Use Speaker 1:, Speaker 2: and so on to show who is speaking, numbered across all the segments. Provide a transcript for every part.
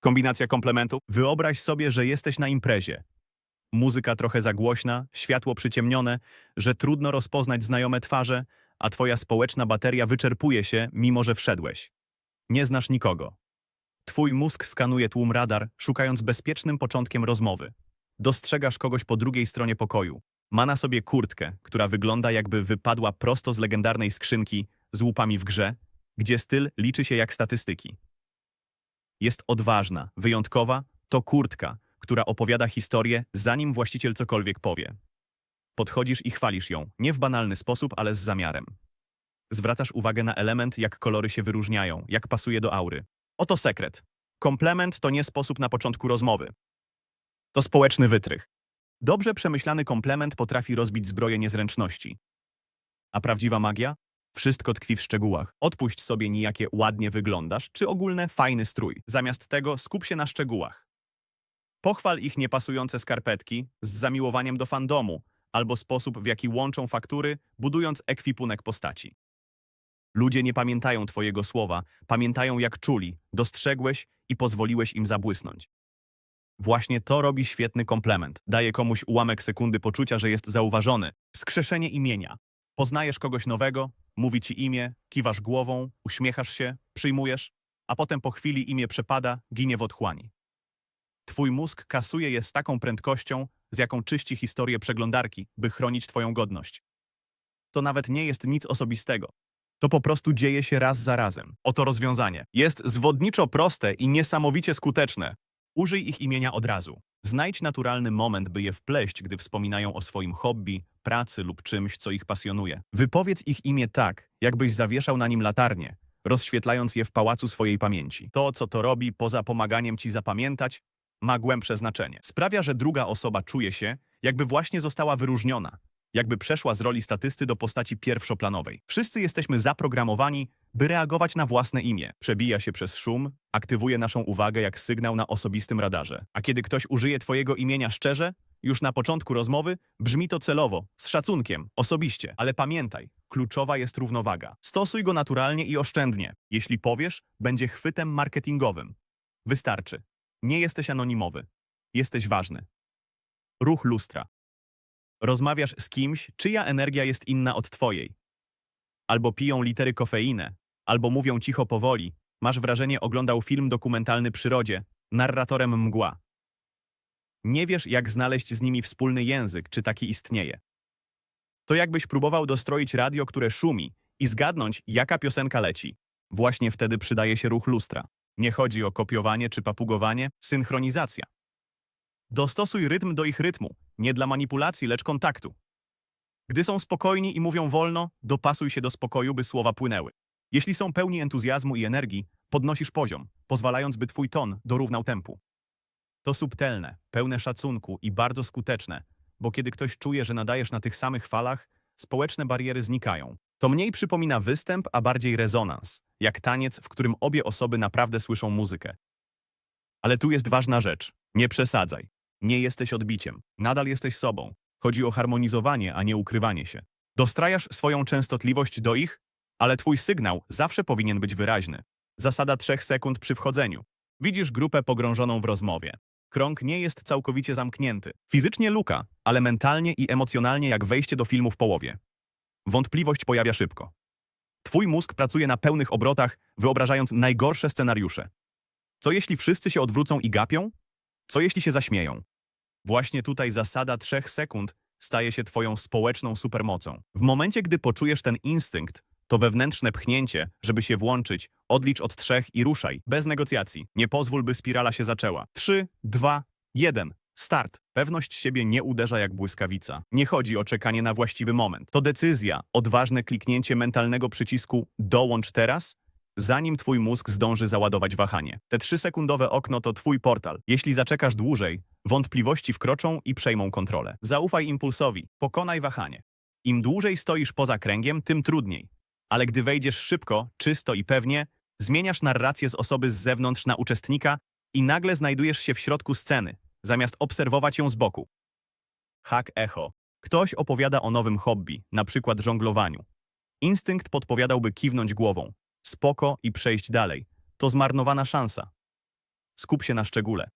Speaker 1: Kombinacja komplementów. Wyobraź sobie, że jesteś na imprezie. Muzyka trochę za głośna, światło przyciemnione, że trudno rozpoznać znajome twarze, a twoja społeczna bateria wyczerpuje się, mimo że wszedłeś. Nie znasz nikogo. Twój mózg skanuje tłum radar, szukając bezpiecznym początkiem rozmowy. Dostrzegasz kogoś po drugiej stronie pokoju. Ma na sobie kurtkę, która wygląda jakby wypadła prosto z legendarnej skrzynki z łupami w grze, gdzie styl liczy się jak statystyki. Jest odważna, wyjątkowa, to kurtka, która opowiada historię, zanim właściciel cokolwiek powie. Podchodzisz i chwalisz ją, nie w banalny sposób, ale z zamiarem. Zwracasz uwagę na element, jak kolory się wyróżniają, jak pasuje do aury. Oto sekret. Komplement to nie sposób na początku rozmowy. To społeczny wytrych. Dobrze przemyślany komplement potrafi rozbić zbroję niezręczności. A prawdziwa magia? Wszystko tkwi w szczegółach. Odpuść sobie nijakie ładnie wyglądasz, czy ogólne fajny strój. Zamiast tego skup się na szczegółach. Pochwal ich niepasujące skarpetki z zamiłowaniem do fandomu, albo sposób, w jaki łączą faktury, budując ekwipunek postaci. Ludzie nie pamiętają twojego słowa, pamiętają jak czuli, dostrzegłeś i pozwoliłeś im zabłysnąć. Właśnie to robi świetny komplement. Daje komuś ułamek sekundy poczucia, że jest zauważony. Skrzeszenie imienia. Poznajesz kogoś nowego, mówi ci imię, kiwasz głową, uśmiechasz się, przyjmujesz, a potem po chwili imię przepada, ginie w otchłani. Twój mózg kasuje je z taką prędkością, z jaką czyści historię przeglądarki, by chronić twoją godność. To nawet nie jest nic osobistego. To po prostu dzieje się raz za razem. Oto rozwiązanie. Jest zwodniczo proste i niesamowicie skuteczne. Użyj ich imienia od razu. Znajdź naturalny moment, by je wpleść, gdy wspominają o swoim hobby, pracy lub czymś, co ich pasjonuje. Wypowiedz ich imię tak, jakbyś zawieszał na nim latarnię, rozświetlając je w pałacu swojej pamięci. To, co to robi, poza pomaganiem ci zapamiętać, ma głębsze znaczenie. Sprawia, że druga osoba czuje się, jakby właśnie została wyróżniona, jakby przeszła z roli statysty do postaci pierwszoplanowej. Wszyscy jesteśmy zaprogramowani, by reagować na własne imię. Przebija się przez szum, aktywuje naszą uwagę jak sygnał na osobistym radarze. A kiedy ktoś użyje twojego imienia szczerze, już na początku rozmowy, brzmi to celowo, z szacunkiem, osobiście. Ale pamiętaj, kluczowa jest równowaga. Stosuj go naturalnie i oszczędnie. Jeśli powiesz, będzie chwytem marketingowym. Wystarczy. Nie jesteś anonimowy. Jesteś ważny. Ruch lustra. Rozmawiasz z kimś, czyja energia jest inna od twojej. Albo piją litery kofeinę, albo mówią cicho powoli. Masz wrażenie, oglądał film dokumentalny przyrodzie, narratorem mgła. Nie wiesz, jak znaleźć z nimi wspólny język, czy taki istnieje. To jakbyś próbował dostroić radio, które szumi i zgadnąć, jaka piosenka leci. Właśnie wtedy przydaje się ruch lustra. Nie chodzi o kopiowanie czy papugowanie, synchronizacja. Dostosuj rytm do ich rytmu, nie dla manipulacji, lecz kontaktu. Gdy są spokojni i mówią wolno, dopasuj się do spokoju, by słowa płynęły. Jeśli są pełni entuzjazmu i energii, podnosisz poziom, pozwalając, by twój ton dorównał tempu. To subtelne, pełne szacunku i bardzo skuteczne, bo kiedy ktoś czuje, że nadajesz na tych samych falach, społeczne bariery znikają. To mniej przypomina występ, a bardziej rezonans, jak taniec, w którym obie osoby naprawdę słyszą muzykę. Ale tu jest ważna rzecz. Nie przesadzaj. Nie jesteś odbiciem. Nadal jesteś sobą. Chodzi o harmonizowanie, a nie ukrywanie się. Dostrajasz swoją częstotliwość do ich, ale twój sygnał zawsze powinien być wyraźny. Zasada trzech sekund przy wchodzeniu. Widzisz grupę pogrążoną w rozmowie. Krąg nie jest całkowicie zamknięty. Fizycznie luka, ale mentalnie i emocjonalnie jak wejście do filmu w połowie. Wątpliwość pojawia szybko. Twój mózg pracuje na pełnych obrotach, wyobrażając najgorsze scenariusze. Co jeśli wszyscy się odwrócą i gapią? Co jeśli się zaśmieją? Właśnie tutaj zasada trzech sekund staje się twoją społeczną supermocą. W momencie, gdy poczujesz ten instynkt, to wewnętrzne pchnięcie, żeby się włączyć, odlicz od trzech i ruszaj, bez negocjacji. Nie pozwól, by spirala się zaczęła. Trzy, dwa, jeden. Start. Pewność siebie nie uderza jak błyskawica. Nie chodzi o czekanie na właściwy moment. To decyzja, odważne kliknięcie mentalnego przycisku dołącz teraz, zanim twój mózg zdąży załadować wahanie. Te trzysekundowe okno to twój portal. Jeśli zaczekasz dłużej, wątpliwości wkroczą i przejmą kontrolę. Zaufaj impulsowi, pokonaj wahanie. Im dłużej stoisz poza kręgiem, tym trudniej. Ale gdy wejdziesz szybko, czysto i pewnie, zmieniasz narrację z osoby z zewnątrz na uczestnika i nagle znajdujesz się w środku sceny, zamiast obserwować ją z boku. Hack echo. Ktoś opowiada o nowym hobby, na przykład żonglowaniu. Instynkt podpowiadałby kiwnąć głową. Spoko i przejść dalej. To zmarnowana szansa. skup się na szczególe.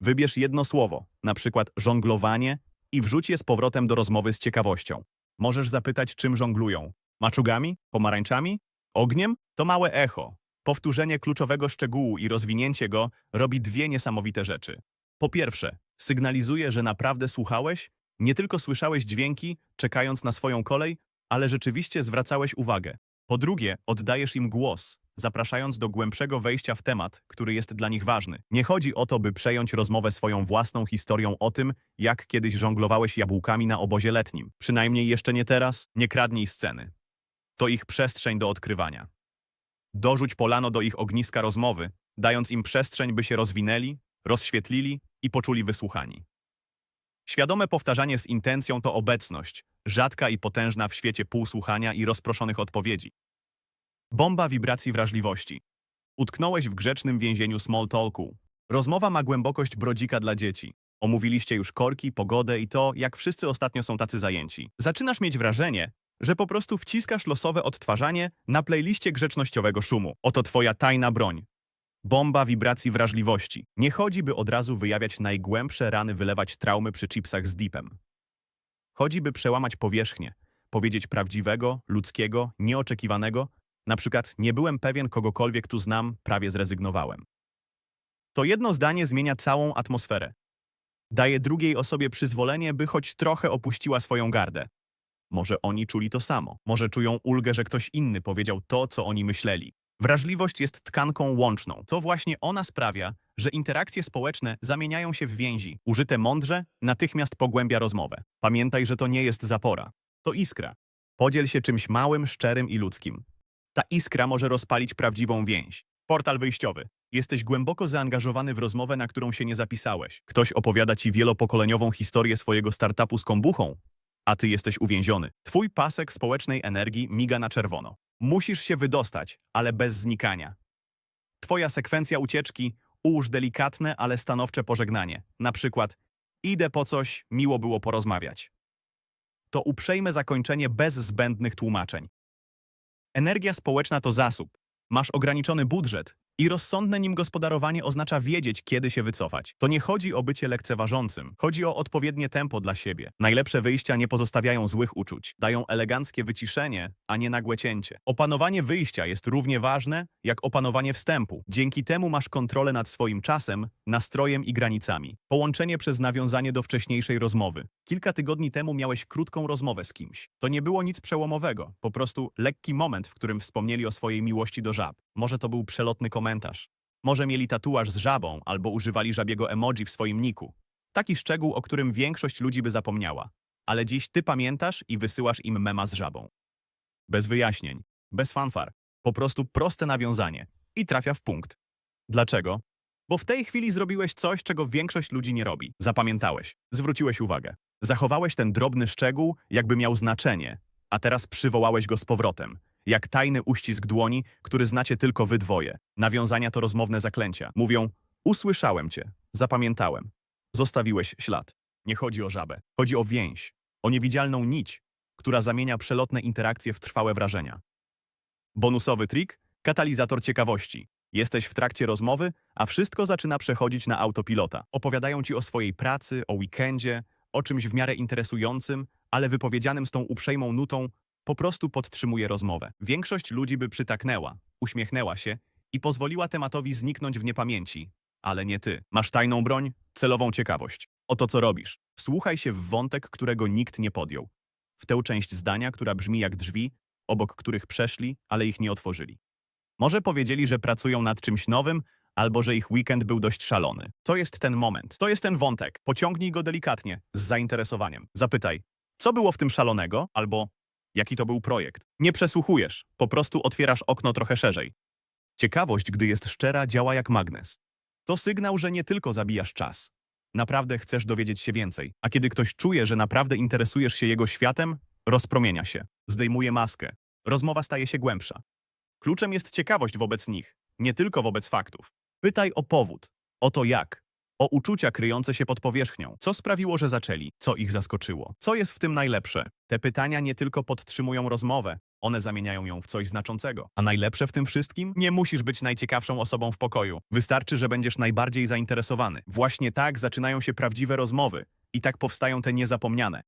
Speaker 1: Wybierz jedno słowo, na przykład żonglowanie, i wrzuć je z powrotem do rozmowy z ciekawością. Możesz zapytać, czym żonglują. Maczugami? Pomarańczami? Ogniem? To małe echo. Powtórzenie kluczowego szczegółu i rozwinięcie go robi dwie niesamowite rzeczy. Po pierwsze, sygnalizuje, że naprawdę słuchałeś, nie tylko słyszałeś dźwięki, czekając na swoją kolej, ale rzeczywiście zwracałeś uwagę. Po drugie, oddajesz im głos, zapraszając do głębszego wejścia w temat, który jest dla nich ważny. Nie chodzi o to, by przejąć rozmowę swoją własną historią o tym, jak kiedyś żonglowałeś jabłkami na obozie letnim. Przynajmniej jeszcze nie teraz, nie kradnij sceny. To ich przestrzeń do odkrywania. Dorzuć polano do ich ogniska rozmowy, dając im przestrzeń, by się rozwinęli, rozświetlili i poczuli wysłuchani. Świadome powtarzanie z intencją to obecność, rzadka i potężna w świecie półsłuchania i rozproszonych odpowiedzi. Bomba wibracji wrażliwości. Utknąłeś w grzecznym więzieniu small talku. Rozmowa ma głębokość brodzika dla dzieci. Omówiliście już korki, pogodę i to, jak wszyscy ostatnio są tacy zajęci. Zaczynasz mieć wrażenie, że po prostu wciskasz losowe odtwarzanie na playliście grzecznościowego szumu. Oto twoja tajna broń. Bomba wibracji wrażliwości. Nie chodzi, by od razu wyjawiać najgłębsze rany, wylewać traumy przy chipsach z dipem. Chodzi, by przełamać powierzchnię, powiedzieć prawdziwego, ludzkiego, nieoczekiwanego, na przykład nie byłem pewien kogokolwiek tu znam, prawie zrezygnowałem. To jedno zdanie zmienia całą atmosferę. Daje drugiej osobie przyzwolenie, by choć trochę opuściła swoją gardę. Może oni czuli to samo. Może czują ulgę, że ktoś inny powiedział to, co oni myśleli. Wrażliwość jest tkanką łączną. To właśnie ona sprawia, że interakcje społeczne zamieniają się w więzi. Użyte mądrze natychmiast pogłębia rozmowę. Pamiętaj, że to nie jest zapora. To iskra. Podziel się czymś małym, szczerym i ludzkim. Ta iskra może rozpalić prawdziwą więź. Portal wyjściowy. Jesteś głęboko zaangażowany w rozmowę, na którą się nie zapisałeś. Ktoś opowiada ci wielopokoleniową historię swojego startupu z kombuchą, a ty jesteś uwięziony. Twój pasek społecznej energii miga na czerwono. Musisz się wydostać, ale bez znikania. Twoja sekwencja ucieczki ułóż delikatne, ale stanowcze pożegnanie. Na przykład idę po coś, miło było porozmawiać. To uprzejme zakończenie bez zbędnych tłumaczeń. Energia społeczna to zasób. Masz ograniczony budżet i rozsądne nim gospodarowanie oznacza wiedzieć, kiedy się wycofać. To nie chodzi o bycie lekceważącym, chodzi o odpowiednie tempo dla siebie. Najlepsze wyjścia nie pozostawiają złych uczuć, dają eleganckie wyciszenie, a nie nagłe cięcie. Opanowanie wyjścia jest równie ważne jak opanowanie wstępu. Dzięki temu masz kontrolę nad swoim czasem, nastrojem i granicami. Połączenie przez nawiązanie do wcześniejszej rozmowy. Kilka tygodni temu miałeś krótką rozmowę z kimś. To nie było nic przełomowego, po prostu lekki moment, w którym wspomnieli o swojej miłości do żab. Może to był przelotny komentarz. Może mieli tatuaż z żabą albo używali żabiego emoji w swoim niku. Taki szczegół, o którym większość ludzi by zapomniała. Ale dziś ty pamiętasz i wysyłasz im mema z żabą. Bez wyjaśnień, bez fanfar. Po prostu proste nawiązanie. I trafia w punkt. Dlaczego? Bo w tej chwili zrobiłeś coś, czego większość ludzi nie robi. Zapamiętałeś, zwróciłeś uwagę. Zachowałeś ten drobny szczegół, jakby miał znaczenie, a teraz przywołałeś go z powrotem. Jak tajny uścisk dłoni, który znacie tylko wy dwoje. Nawiązania to rozmowne zaklęcia. Mówią, usłyszałem cię, zapamiętałem. Zostawiłeś ślad. Nie chodzi o żabę. Chodzi o więź. O niewidzialną nić, która zamienia przelotne interakcje w trwałe wrażenia. Bonusowy trik? Katalizator ciekawości. Jesteś w trakcie rozmowy, a wszystko zaczyna przechodzić na autopilota. Opowiadają ci o swojej pracy, o weekendzie, o czymś w miarę interesującym, ale wypowiedzianym z tą uprzejmą nutą po prostu podtrzymuje rozmowę. Większość ludzi by przytaknęła, uśmiechnęła się i pozwoliła tematowi zniknąć w niepamięci. Ale nie ty. Masz tajną broń, celową ciekawość. Oto co robisz. Słuchaj się w wątek, którego nikt nie podjął. W tę część zdania, która brzmi jak drzwi, obok których przeszli, ale ich nie otworzyli. Może powiedzieli, że pracują nad czymś nowym, albo że ich weekend był dość szalony. To jest ten moment, to jest ten wątek. Pociągnij go delikatnie, z zainteresowaniem. Zapytaj, co było w tym szalonego, albo jaki to był projekt. Nie przesłuchujesz, po prostu otwierasz okno trochę szerzej. Ciekawość, gdy jest szczera, działa jak magnes. To sygnał, że nie tylko zabijasz czas. Naprawdę chcesz dowiedzieć się więcej. A kiedy ktoś czuje, że naprawdę interesujesz się jego światem, rozpromienia się, zdejmuje maskę. Rozmowa staje się głębsza. Kluczem jest ciekawość wobec nich, nie tylko wobec faktów. Pytaj o powód, o to jak, o uczucia kryjące się pod powierzchnią. Co sprawiło, że zaczęli? Co ich zaskoczyło? Co jest w tym najlepsze? Te pytania nie tylko podtrzymują rozmowę, One zamieniają ją w coś znaczącego. A najlepsze w tym wszystkim? Nie musisz być najciekawszą osobą w pokoju. Wystarczy, że będziesz najbardziej zainteresowany. Właśnie tak zaczynają się prawdziwe rozmowy. I tak powstają te niezapomniane.